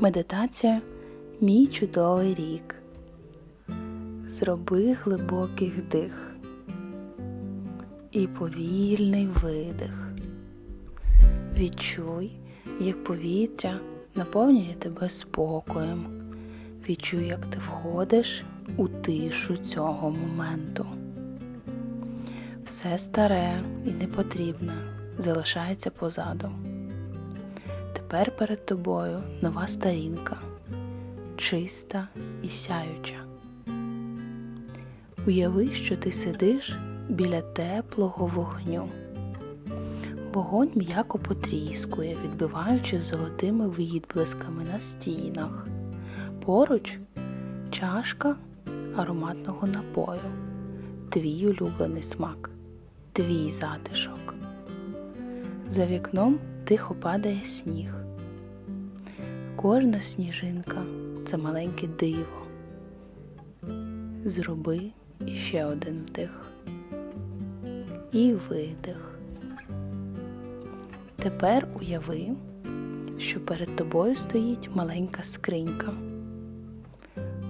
Медитація Мій чудовий рік. Зроби глибокий вдих і повільний видих. Відчуй, як повітря наповнює тебе спокоєм. Відчуй, як ти входиш у тишу цього моменту. Все старе і непотрібне залишається позаду. Тепер перед тобою нова сторінка, чиста і сяюча. Уяви, що ти сидиш біля теплого вогню. Вогонь м'яко потріскує, відбиваючи золотими відблисками на стінах. Поруч чашка ароматного напою, твій улюблений смак, твій затишок. За вікном тихо падає сніг. Кожна сніжинка це маленьке диво. Зроби іще один вдих і видих. Тепер уяви, що перед тобою стоїть маленька скринька.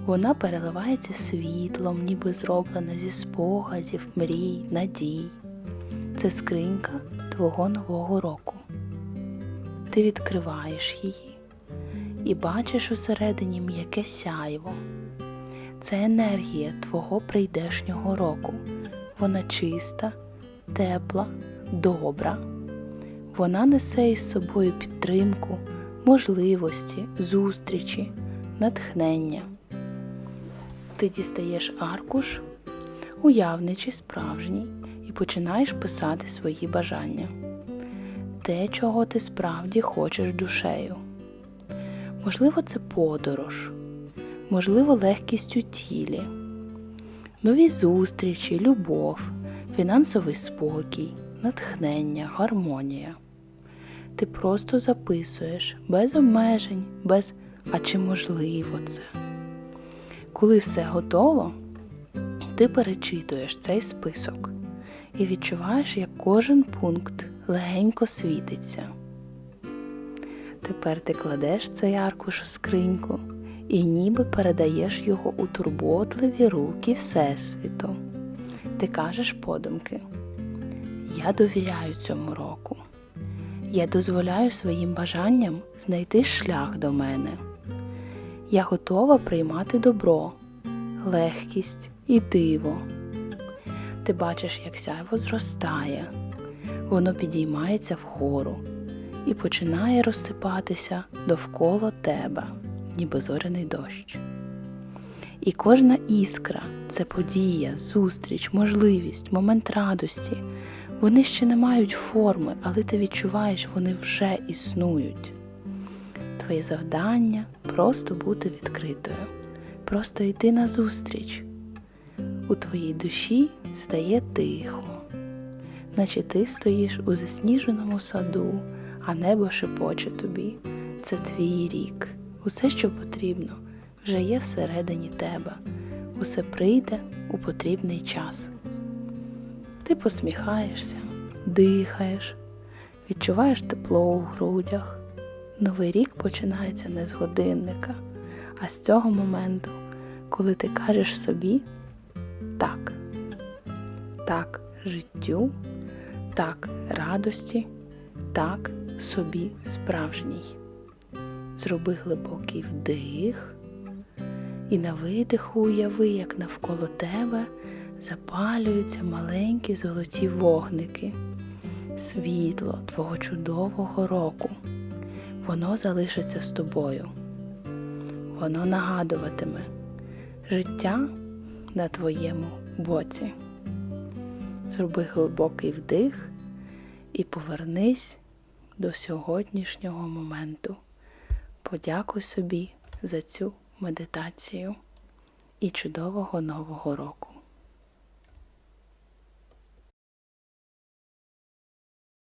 Вона переливається світлом, ніби зроблена зі спогадів, мрій, надій. Це скринька твого нового року. Ти відкриваєш її і бачиш усередині м'яке сяйво. Це енергія твого прийдешнього року. Вона чиста, тепла, добра. Вона несе із собою підтримку, можливості, зустрічі, натхнення. Ти дістаєш аркуш, уявний чи справжній, і починаєш писати свої бажання. Те, чого ти справді хочеш душею. Можливо, це подорож, можливо, легкість у тілі, нові зустрічі, любов, фінансовий спокій, натхнення, гармонія. Ти просто записуєш без обмежень, без а чи можливо це. Коли все готово, ти перечитуєш цей список і відчуваєш, як кожен пункт легенько світиться. Тепер ти кладеш цей аркуш у скриньку і ніби передаєш його у турботливі руки Всесвіту. Ти кажеш подумки, я довіряю цьому року. Я дозволяю своїм бажанням знайти шлях до мене. Я готова приймати добро, легкість і диво. Ти бачиш, як сяйво зростає, воно підіймається вгору і починає розсипатися довкола тебе, ніби зоряний дощ. І кожна іскра це подія, зустріч, можливість, момент радості. Вони ще не мають форми, але ти відчуваєш, вони вже існують. Твоє завдання просто бути відкритою, просто йти назустріч. У твоїй душі стає тихо, наче ти стоїш у засніженому саду, а небо шепоче тобі. Це твій рік. Усе, що потрібно, вже є всередині тебе. Усе прийде у потрібний час. Ти посміхаєшся, дихаєш, відчуваєш тепло у грудях. Новий рік починається не з годинника, а з цього моменту, коли ти кажеш собі так, так життю, так радості, так собі справжній. Зроби глибокий вдих і на видиху уяви, як навколо тебе запалюються маленькі золоті вогники, світло твого чудового року. Воно залишиться з тобою. Воно нагадуватиме життя на твоєму боці. Зроби глибокий вдих і повернись до сьогоднішнього моменту. Подякуй собі за цю медитацію і чудового нового року.